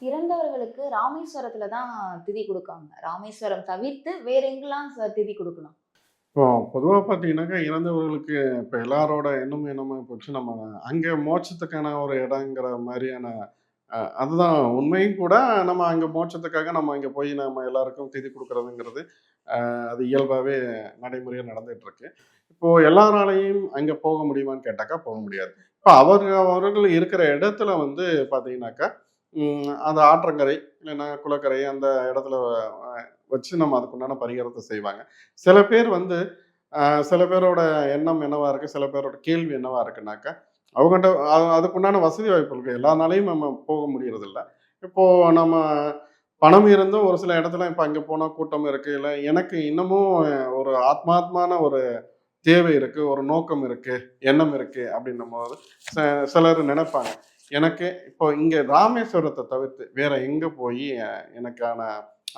இறந்தவர்களுக்கு ராமேஸ்வரத்துல தான் திதி கொடுக்காங்க. ராமேஸ்வரம் தவிர்த்து வேற எங்கெல்லாம் ச- திதி கொடுக்கலாம் இப்போ பொதுவாக பார்த்தீங்கன்னாக்கா இறந்தவர்களுக்கு இப்போ எல்லாரோட எண்ணமும் என்னமா போச்சு. நம்ம அங்கே மோட்சத்துக்கான ஒரு இடங்கிற மாதிரியான அதுதான் உண்மையும் கூட நம்ம அங்கே மோட்சத்துக்காக நம்ம அங்கே போய் நம்ம எல்லாருக்கும் திதி கொடுக்குறதுங்கிறது அது இயல்பாகவே நடைமுறையாக நடந்துகிட்ருக்கு. இருக்கு எல்லாராலையும் அங்கே போக முடியுமான்னு கேட்டாக்கா போக முடியாது. இப்போ அவர் அவர்கள் இருக்கிற இடத்துல வந்து பார்த்தீங்கன்னாக்கா அந்த ஆற்றங்கரை இல்லைன்னா குளக்கரை அந்த இடத்துல வச்சு நம்ம அதுக்குண்டான பரிகாரத்தை செய்வாங்க. சில பேர் வந்து சில பேரோட எண்ணம் என்னவா இருக்குது சில பேரோட கேள்வி என்னவா இருக்குனாக்கா அவங்ககிட்ட அதுக்குண்டான வசதி வாய்ப்பு இருக்குது எல்லா நாளையும் நம்ம போக முடியறதில்ல. இப்போது இப்போ நம்ம பணம் இருந்தும் ஒரு சில இடத்துல இப்போ அங்கே போனால் கூட்டம் இருக்குது இல்லை எனக்கு இன்னமும் ஒரு ஆத்மாத்மான ஒரு தேவை இருக்குது ஒரு நோக்கம் இருக்குது எண்ணம் இருக்குது அப்படின்னும் போது ச- சிலர் நினைப்பாங்க. எனக்கு இப்போ இங்க ராமேஸ்வரத்தை தவிர்த்து வேற எங்க போய் எனக்கான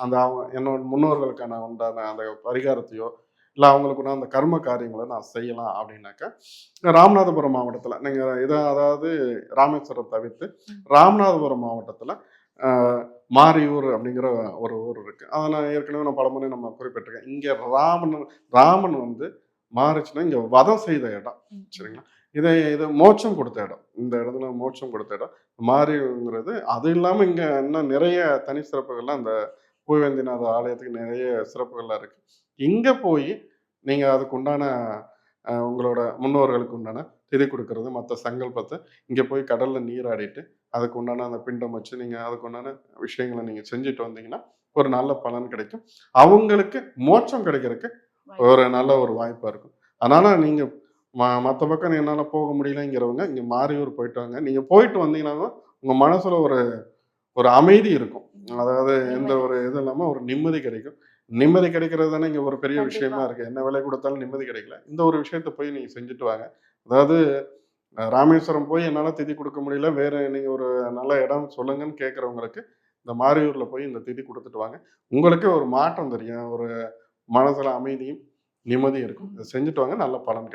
அந்த அவங்க என்னோட முன்னோர்களுக்கான உண்டான அந்த பரிகாரத்தையோ இல்லை அவங்களுக்கு அந்த கர்ம காரியங்களை நான் செய்யலாம் அப்படின்னாக்கா ராமநாதபுரம் மாவட்டத்தில் நீங்கள் இதை அதாவது ராமேஸ்வரம் தவிர்த்து ராமநாதபுரம் மாவட்டத்தில் மாரியூர் அப்படிங்கிற ஒரு ஊர் இருக்கு. அதை நான் ஏற்கனவே நான் பலமுறை நம்ம குறிப்பிட்டிருக்கேன். இங்கே ராமன் ராமன் வந்து மாறுச்சுன்னா இங்கே வதம் செய்த இடம். சரிங்களா? இதை இது மோட்சம் கொடுத்த இடம். இந்த இடத்துல மோட்சம் கொடுத்த இடம். மாரிங்கிறது அது இல்லாமல் இங்கே இன்னும் நிறைய தனி சிறப்புகள்லாம் அந்த பூவேந்திநாத ஆலயத்துக்கு நிறைய சிறப்புகள்லாம் இருக்கு. இங்கே போய் நீங்கள் அதுக்கு உண்டான உங்களோட முன்னோர்களுக்கு உண்டான திதி கொடுக்கறது மற்ற சங்கல்பத்தை இங்கே போய் கடலில் நீராடிட்டு அதுக்கு உண்டான அந்த பிண்டம் வச்சு நீங்கள் அதுக்கு உண்டான விஷயங்களை நீங்கள் செஞ்சுட்டு வந்தீங்கன்னா ஒரு நல்ல பலன் கிடைக்கும். அவங்களுக்கு மோட்சம் கிடைக்கிறதுக்கு ஒரு நல்ல ஒரு வாய்ப்பாக இருக்கும். அதனால் நீங்கள் ம மற்ற பக்கம் என்னால் போக முடியலங்கிறவங்க இங்கே மாரியூர் போயிட்டு வாங்க நீங்கள் போயிட்டு வந்தீங்கன்னா உங்கள் மனசில் ஒரு ஒரு அமைதி இருக்கும். அதாவது எந்த ஒரு இது இல்லாமல் ஒரு நிம்மதி கிடைக்கும். நிம்மதி கிடைக்கிறது தானே இங்கே ஒரு பெரிய. விஷயமா இருக்கு. என்ன விலை கொடுத்தாலும் நிம்மதி கிடைக்கல. இந்த ஒரு விஷயத்த போய் நீங்கள் செஞ்சுட்டு வாங்க. அதாவது ராமேஸ்வரம் போய் என்னால் திதி கொடுக்க முடியல. வேற நீங்கள் ஒரு நல்ல இடம் சொல்லுங்கன்னு கேட்குறவங்களுக்கு இந்த மாரியூரில் போய் இந்த திதி கொடுத்துட்டு வாங்க. உங்களுக்கு ஒரு மாற்றம் தெரியும். ஒரு மனசுல அமைதியும் நிம்மதியும் இருக்கும். இதை செஞ்சுட்டு வாங்க. நல்ல பலன் கிடைக்கும்